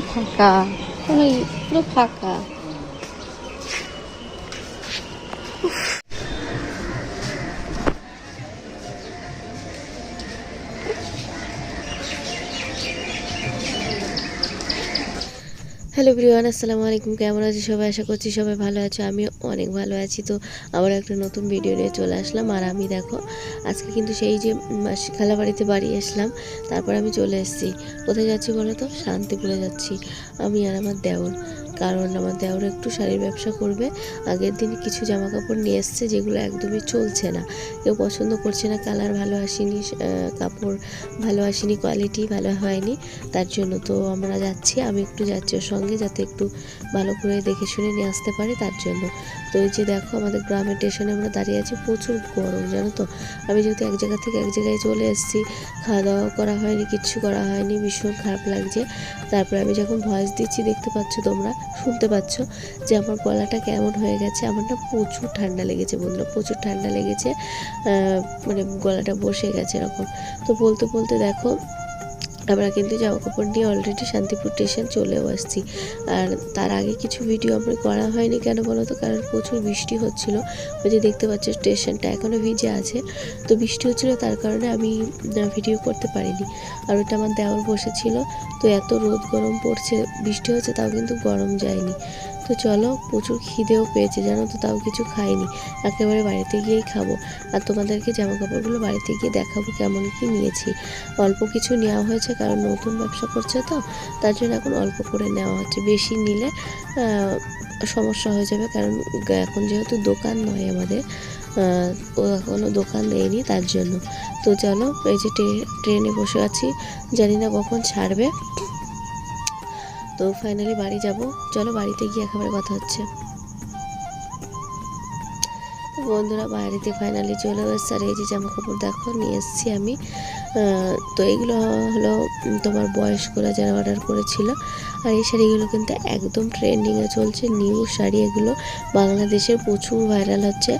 ফাঁকা কোনো পুরো ফাঁকা হ্যালো প্রিয়ান আসসালামু আলাইকুম। কেমন আছি সবাই? আশা করছি সবাই ভালো আছো। আমি অনেক ভালো আছি। তো আবার একটা নতুন ভিডিও নিয়ে চলে আসলাম। আর আমি দেখো, আজকে কিন্তু সেই যে খেলা বাড়িতে বাড়ি আসলাম। তারপর আমি চলে এসেছি। কোথায় যাচ্ছি বলো তো? শান্তিপুরে যাচ্ছি। আমি আর আমার দেওর। কারণ আমার দেওর একটু শাড়ির ব্যবসা করবে। আগের দিন কিছু জামা কাপড় নিয়ে এসছে যেগুলো একদমই চলছে না। কেউ পছন্দ করছে না, কালার ভালো আসেনি কাপড় ভালো আসেনি কোয়ালিটি ভালো হয়নি। তার জন্য তো আমরা যাচ্ছি, আমি একটু যাচ্ছি ওর সঙ্গে যাতে একটু ভালো করে দেখে শুনে নিয়ে আসতে পারে তার জন্য। তো এই যে দেখো, আমাদের গ্রামের স্টেশনে আমরা দাঁড়িয়ে আছি, প্রচুর গরম, জানো তো? আমি যেহেতু এক জায়গা থেকে এক জায়গায় চলে এসেছি খাওয়া দাওয়া করা হয়নি কিচ্ছু করা হয়নি, ভীষণ খারাপ লাগছে। তারপরে আমি যখন ভয়েস দিচ্ছি, দেখতে পাচ্ছ তোমরা শুনতে পাচ্ছ যে আমার গলাটা কেমন হয়ে গেছে? আমার না প্রচুর ঠান্ডা লেগেছে বন্ধুরা প্রচুর ঠান্ডা লেগেছে মানে গলাটা বসে গেছে এরকম। তো বলতে বলতে দেখো আমরা কিন্তু জামা কাপড় নিয়ে অলরেডি শান্তিপুর স্টেশন চলেও আসছি। আর তার আগে কিছু ভিডিও আমরা করা হয়নি কেন বলো তো? কারণ প্রচুর বৃষ্টি হচ্ছিল। ওই যে দেখতে পাচ্ছ স্টেশনটা এখনও ভিজে আছে। তো বৃষ্টি হচ্ছিল, তার কারণে আমি ভিডিও করতে পারিনি। আর ওটা আমার দেওয়ার বসেছিল। তো এত রোদ গরম পড়ছে, বৃষ্টি হচ্ছে, তাও কিন্তু গরম যায়নি। তো চলো, প্রচুর খিদেও পেয়েছে, জানো তো তাও কিছু খাইনি। একেবারে বাড়িতে গিয়েই খাব। আর তোমাদেরকে জামা কাপড়গুলো বাড়িতে গিয়ে দেখাবো কেমন কি নিয়েছি। অল্প কিছু নেওয়া হয়েছে কারণ নতুন ব্যবসা করছে তো, তার জন্য এখন অল্প করে নেওয়া হচ্ছে। বেশি নিলে সমস্যা হয়ে যাবে কারণ এখন যেহেতু দোকান নয় আমাদের ও এখনও দোকান দেয়নি তার জন্য। তো চলো, এই যে ট্রে- ট্রেনে বসে আছি, জানি না কখন ছাড়বে। তো ফাইনালি বাড়ি যাব। চলো বাড়িতে গিয়ে একেবারে কথা হচ্ছে। বন্ধুরা বাড়িতে ফাইনালি চলে এসছে। আর এই যে জামা কাপড় দেখো, নিয়ে এসেছি আমি। তো এগুলো হলো তোমার বয়স্করা যারা অর্ডার করেছিল। আর এই শাড়িগুলো কিন্তু একদম ট্রেন্ডিংয়ে চলছে। নিউ শাড়ি এগুলো বাংলাদেশের প্রচুর ভাইরাল হচ্ছে।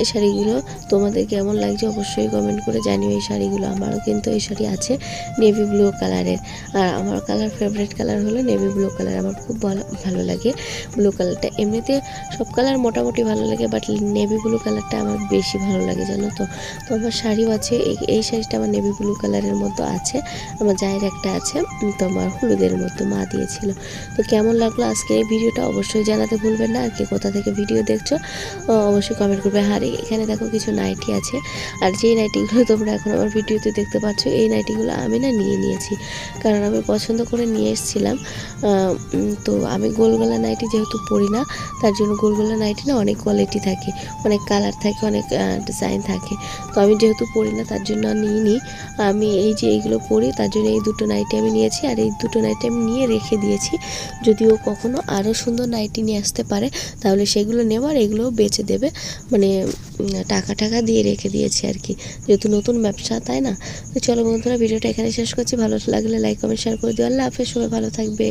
এই শাড়িগুলো তোমাদের কেমন লাগছে অবশ্যই কমেন্ট করে জানিও। এই শাড়িগুলো আমারও কিন্তু এই শাড়ি আছে নেভি ব্লু কালারের আর আমার কালার ফেভারিট কালার হলো নেভি ব্লু কালার আমার খুব ভালো ভালো লাগে ব্লু কালারটা এমনিতে সব কালার মোটামুটি ভালো লাগে বাট নেভি ব্লু কালারটা আমার বেশি ভালো লাগে, জানো তো? তো আমার শাড়িও আছে, এই- শাড়িটা আমার নেভি ব্লু কালারের মতো আছে, আমার জায়ের একটা আছে তো আমার হলুদের মতো, মা দিয়েছিল। তো কেমন লাগল আজকে এই ভিডিওটা অবশ্যই জানাতে ভুলবেন না, আর কে কোথা থেকে ভিডিও দেখছ অবশ্যই কমেন্ট করবে। আর এখানে দেখো কিছু নাইটি আছে, আর যেই নাইটিগুলো তোমরা এখন আমার ভিডিওতে দেখতে পাচ্ছ, এই নাইটিগুলো আমি না নিয়ে নিয়েছি, কারণ আমি পছন্দ করে নিয়ে এসেছিলাম তো আমি গোলগলা নাইটি যেহেতু পরি না, তার জন্য গোলগলা নাইটি না অনেক কোয়ালিটি থাকে, অনেক কালার থাকে, অনেক ডিজাইন থাকে। তো আমি যেহেতু পরি না, তার জন্য নিইনি। আমি এই যে এইগুলো পরি, তার জন্য এই দুটো নাইটি আমি নিয়েছি। আর এই দুটো নাইটি আমি নিয়ে রেখে দিয়েছি। যদিও কখনো আরও সুন্দর নাইটি নিয়ে আসতে পারে, তাহলে সেগুলো নেওয়ার এগুলোও বেচে দেবে। মানে টাকা টাকা দিয়ে রেখে দিয়েছি আর কি। যেহেতু নতুন ব্যবসা, তাই না? তো চলো বন্ধুরা, ভিডিওটা এখানে শেষ করছি। ভালো লাগলে লাইক কমেন্ট শেয়ার করে দিও। আল্লাহ হাফেজ, সবাই ভালো থাকবে।